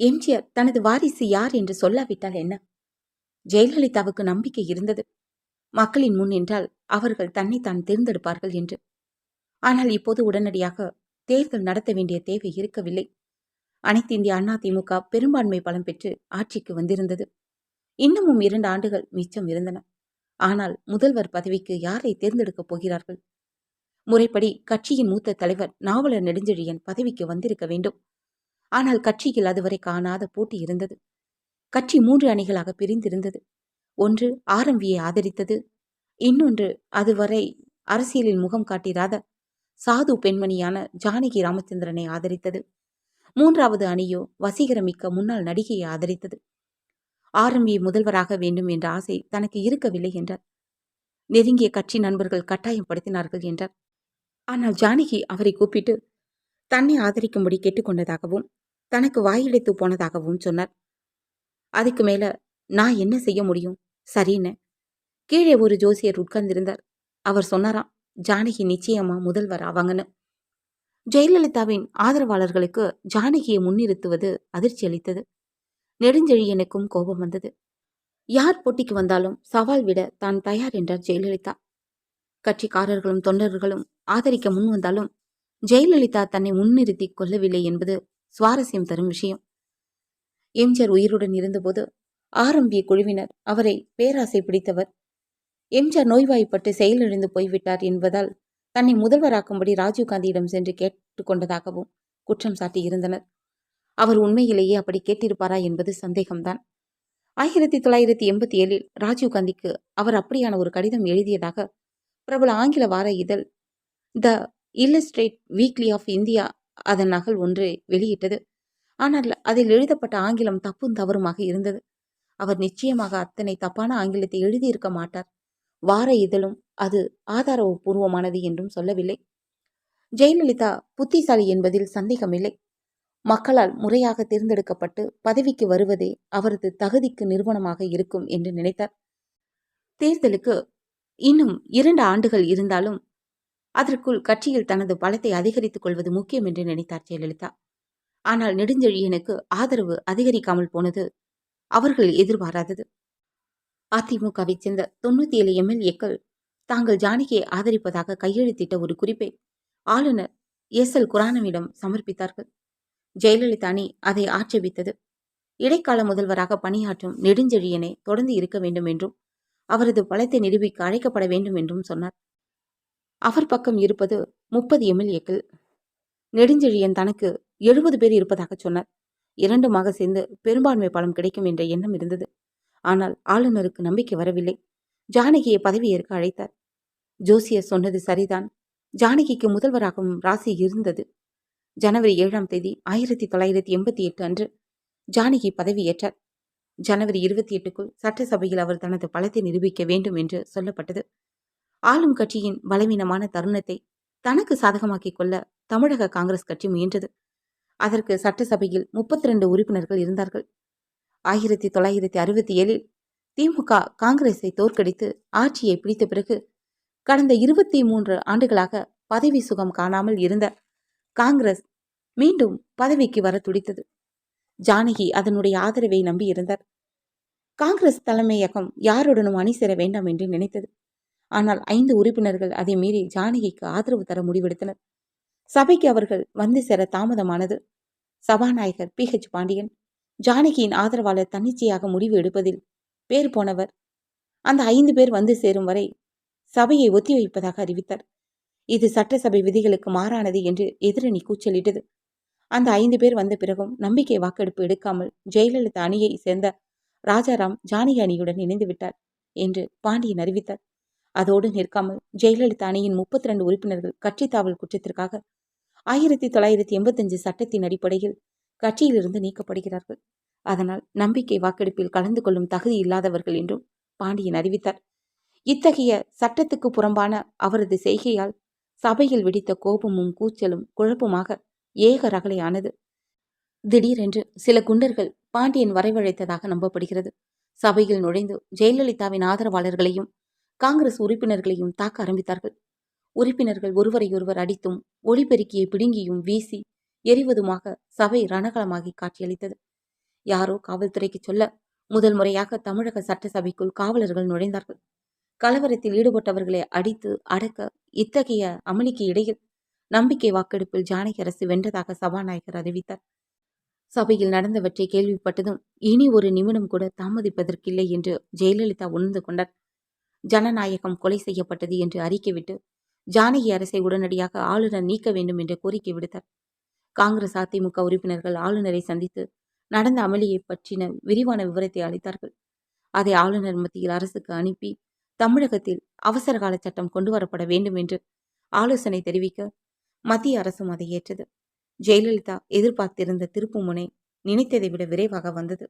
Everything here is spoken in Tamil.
எம்ஜிஆர் தனது வாரிசு யார் என்று சொல்லாவிட்டால் என்ன? ஜெயலலிதாவுக்கு நம்பிக்கை இருந்தது. மக்களின் முன் என்றால் அவர்கள் தன்னை தான் தேர்ந்தெடுப்பார்கள் என்று. ஆனால் இப்போது உடனடியாக தேர்தல் நடத்த வேண்டிய தேவை இருக்கவில்லை. அனைத்து இந்திய அண்ணா திமுக பெரும்பான்மை பலம் பெற்று ஆட்சிக்கு வந்திருந்தது. இன்னமும் இரண்டு ஆண்டுகள் மிச்சம் இருந்தன. ஆனால் முதல்வர் பதவிக்கு யாரை தேர்ந்தெடுக்கப் போகிறார்கள்? முறைப்படி கட்சியின் மூத்த தலைவர் நாவலர் நெடுஞ்செழியன் பதவிக்கு வந்திருக்க வேண்டும். ஆனால் கட்சியில் அதுவரை காணாத போட்டி இருந்தது. கட்சி மூன்று அணிகளாக பிரிந்திருந்தது. ஒன்று ஆரம்பியை ஆதரித்தது. இன்னொன்று அதுவரை அரசியலில் முகம் காட்டிராத சாது பெண்மணியான ஜானகி ராமச்சந்திரனை ஆதரித்தது. மூன்றாவது அணியோ வசீகரமிக்க முன்னாள் நடிகையை ஆதரித்தது. ஆரம்பியை முதல்வராக வேண்டும் என்ற ஆசை தனக்கு இருக்கவில்லை என்றார். நெருங்கிய கட்சி நண்பர்கள் கட்டாயப்படுத்தினார்கள் என்றார். ஆனால் ஜானகி அவரை கூப்பிட்டு தன்னை ஆதரிக்கும்படி கேட்டுக்கொண்டதாகவும் தனக்கு வாயிழைத்து போனதாகவும் சொன்னார். அதுக்கு மேல நான் என்ன செய்ய முடியும்? சரின்னு? கீழே ஒரு ஜோசியர் உட்கார்ந்திருந்தார். அவர் சொன்னாராம் ஜானகி நிச்சயமா முதல்வர் ஆவாங்கன்னு. ஜெயலலிதாவின் ஆதரவாளர்களுக்கு ஜானகியை முன்னிறுத்துவது அதிர்ச்சி அளித்தது. நெடுஞ்செழியனுக்கும் கோபம் வந்தது. யார் போட்டிக்கு வந்தாலும் சவால் விட தான் தயார் என்றார் ஜெயலலிதா. கட்சிக்காரர்களும் தொண்டர்களும் ஆதரிக்க முன் வந்தாலும் ஜெயலலிதா தன்னை முன்னிறுத்தி கொள்ளவில்லை என்பது சுவாரஸ்யம் தரும் விஷயம். எம்ஜிஆர் உயிருடன் இருந்தபோது ஆரம்பிய குழுவினர் அவரை பேராசை பிடித்தவர். எம்ஜிஆர் நோய்வாய்ப்பட்டு செயலிழந்து போய்விட்டார் என்பதால் தன்னை முதல்வராக்கும்படி ராஜீவ்காந்தியிடம் சென்று கேட்டுக்கொண்டதாகவும் குற்றம் சாட்டியிருந்தனர். அவர் உண்மையிலேயே அப்படி கேட்டிருப்பாரா என்பது சந்தேகம்தான். ஆயிரத்தி தொள்ளாயிரத்தி எண்பத்தி ஏழில் ராஜீவ்காந்திக்கு அவர் அப்படியான ஒரு கடிதம் எழுதியதாக பிரபல ஆங்கில வார இதழ் the illustrated weekly of India அதன் நகல் ஒன்றை வெளியிட்டது. ஆனால் அதில் எழுதப்பட்ட ஆங்கிலம் தப்பும் தவறுமாக இருந்தது. அவர் நிச்சயமாக அத்தனை தப்பான ஆங்கிலத்தை எழுதியிருக்க மாட்டார். வார இதழும் அது ஆதாரபூர்வமானது என்றும் சொல்லவில்லை. ஜெயலலிதா புத்திசாலி என்பதில் சந்தேகமில்லை. மக்களால் முறையாக தேர்ந்தெடுக்கப்பட்டு பதவிக்கு வருவதே அவரது தகுதிக்கு நிறுவனமாக இருக்கும் என்று நினைத்தார். தேர்தலுக்கு இன்னும் இரண்டு ஆண்டுகள் இருந்தாலும் அதற்குள் கட்சியில் தனது பலத்தை அதிகரித்துக் கொள்வது முக்கியம் என்று நினைத்தார் ஜெயலலிதா. ஆனால் நெடுஞ்செழியனுக்கு ஆதரவு அதிகரிக்காமல் போனது அவர்கள் எதிர்பாராதது. அதிமுகவைச் சேர்ந்த தொண்ணூத்தி ஏழு எம்எல்ஏக்கள் தாங்கள் ஜானகியை ஆதரிப்பதாக கையெழுத்திட்ட ஒரு குறிப்பை ஆளுநர் எஸ். எல். குரானவிடம் சமர்ப்பித்தார்கள். ஜெயலலிதா அணி அதை ஆட்சேபித்தது. இடைக்கால முதல்வராக பணியாற்றும் நெடுஞ்செழியனை தொடர்ந்து இருக்க வேண்டும் என்றும் அவரது பலத்தை நிரூபிக்க அழைக்கப்பட வேண்டும் என்றும் சொன்னார். அவர் பக்கம் இருப்பது முப்பது எம்எல்ஏக்கள். நெடுஞ்செழியன் தனக்கு எழுபது பேர் இருப்பதாக சொன்னார். இரண்டுமாக சேர்ந்து பெரும்பான்மை பலம் கிடைக்கும் என்ற எண்ணம் இருந்தது. ஆனால் ஆளுநருக்கு நம்பிக்கை வரவில்லை. ஜானகியை பதவியேற்க அழைத்தார். ஜோசியர் சொன்னது சரிதான். ஜானகிக்கு முதல்வராகவும் ராசி இருந்தது. ஜனவரி ஏழாம் தேதி ஆயிரத்தி தொள்ளாயிரத்தி எண்பத்தி எட்டு அன்று ஜானகி பதவியேற்றார். ஜனவரி இருபத்தி எட்டுக்குள் சட்டசபையில் அவர் தனது பலத்தை நிரூபிக்க வேண்டும் என்று சொல்லப்பட்டது. ஆளும் கட்சியின் பலவீனமான தருணத்தை தனக்கு சாதகமாக்கிக் கொள்ள தமிழக காங்கிரஸ் கட்சி முயன்றது. அதற்கு சட்டசபையில் முப்பத்தி ரெண்டு உறுப்பினர்கள் இருந்தார்கள். ஆயிரத்தி தொள்ளாயிரத்தி அறுபத்தி ஏழில் திமுக காங்கிரஸை தோற்கடித்து ஆட்சியை பிடித்த பிறகு கடந்த இருபத்தி மூன்று ஆண்டுகளாக பதவி சுகம் காணாமல் இருந்த காங்கிரஸ் மீண்டும் பதவிக்கு வர துடித்தது. ஜானகி அதனுடைய ஆதரவை நம்பியிருந்தார். காங்கிரஸ் தலைமையகம் யாருடனும் அணி சேர வேண்டாம் என்று நினைத்தது. ஆனால் ஐந்து உறுப்பினர்கள் அதை மீறி ஜானகிக்கு ஆதரவு தர முடிவெடுத்தனர். சபைக்கு அவர்கள் வந்து சேர தாமதமானது. சபாநாயகர் பி. ஹெச் பாண்டியன் ஜானகியின் ஆதரவாளர் தன்னிச்சையாக முடிவு எடுப்பதில் பேர் போனவர். அந்த ஐந்து பேர் வந்து சேரும் வரை சபையை ஒத்திவைப்பதாக அறிவித்தார். இது சட்டசபை விதிகளுக்கு மாறானது என்று எதிரணி கூச்சலிட்டது. அந்த ஐந்து பேர் வந்த பிறகும் நம்பிக்கை வாக்கெடுப்பு எடுக்காமல் ஜெயலலிதா அணியை சேர்ந்த ராஜாராம் ஜானகி அணியுடன் இணைந்து விட்டார் என்று பாண்டியன் அறிவித்தார். அதோடு நிற்காமல் ஜெயலலிதா அணியின் முப்பத்தி ரெண்டு உறுப்பினர்கள் கட்சி தாவல் குற்றத்திற்காக ஆயிரத்தி தொள்ளாயிரத்தி எண்பத்தஞ்சு சட்டத்தின் அடிப்படையில் கட்சியிலிருந்து நீக்கப்படுகிறார்கள். அதனால் நம்பிக்கை வாக்கெடுப்பில் கலந்து கொள்ளும் தகுதி இல்லாதவர்கள் என்றும் பாண்டியன் அறிவித்தார். இத்தகைய சட்டத்துக்கு புறம்பான அவரது செய்கையால் சபையில் வெடித்த கோபமும் கூச்சலும் குழப்பமாக ஏக ரகலையானது. திடீரென்று சில குண்டர்கள் பாண்டியன் வரவழைத்ததாக நம்பப்படுகிறது. சபையில் நுழைந்து ஜெயலலிதாவின் ஆதரவாளர்களையும் காங்கிரஸ் உறுப்பினர்களையும் தாக்க ஆரம்பித்தார்கள். உறுப்பினர்கள் ஒருவரையொருவர் அடித்தும் ஒளிபெருக்கியை பிடுங்கியும் வீசி எரிவதுமாக சபை ரணகலமாகி காட்சியளித்தது. யாரோ காவல்துறைக்கு சொல்ல முதல் முறையாக தமிழக சட்டசபைக்குள் காவலர்கள் நுழைந்தார்கள். கலவரத்தில் ஈடுபட்டவர்களை அடித்து அடக்க இத்தகைய அமளிக்கு இடையில் நம்பிக்கை வாக்கெடுப்பில் ஜானகி அரசு வென்றதாக சபாநாயகர் அறிவித்தார். சபையில் நடந்தவற்றை கேள்விப்பட்டதும் இனி ஒரு நிமிடம் கூட தாமதிப்பதற்கில்லை என்று ஜெயலலிதா உணர்ந்து கொண்டார். ஜனநாயகம் கொலை செய்யப்பட்டது என்று அறிக்கைவிட்டு ஜானகி அரசை உடனடியாக ஆளுநர் நீக்க வேண்டும் என்று கோரிக்கை விடுத்தார். காங்கிரஸ் அதிமுக உறுப்பினர்கள் ஆளுநரை சந்தித்து நடந்த அமளியை பற்றின விரிவான விவரத்தை அளித்தார்கள். அதை ஆளுநர் மத்தியில் அரசுக்கு அனுப்பி தமிழகத்தில் அவசர கால சட்டம் கொண்டு வரப்பட வேண்டும் என்று ஆலோசனை தெரிவிக்க மத்திய அரசும் அதை ஏற்றது. ஜெயலலிதா எதிர்பார்த்திருந்த திருப்புமுனை நினைத்ததை விட விரைவாக வந்தது.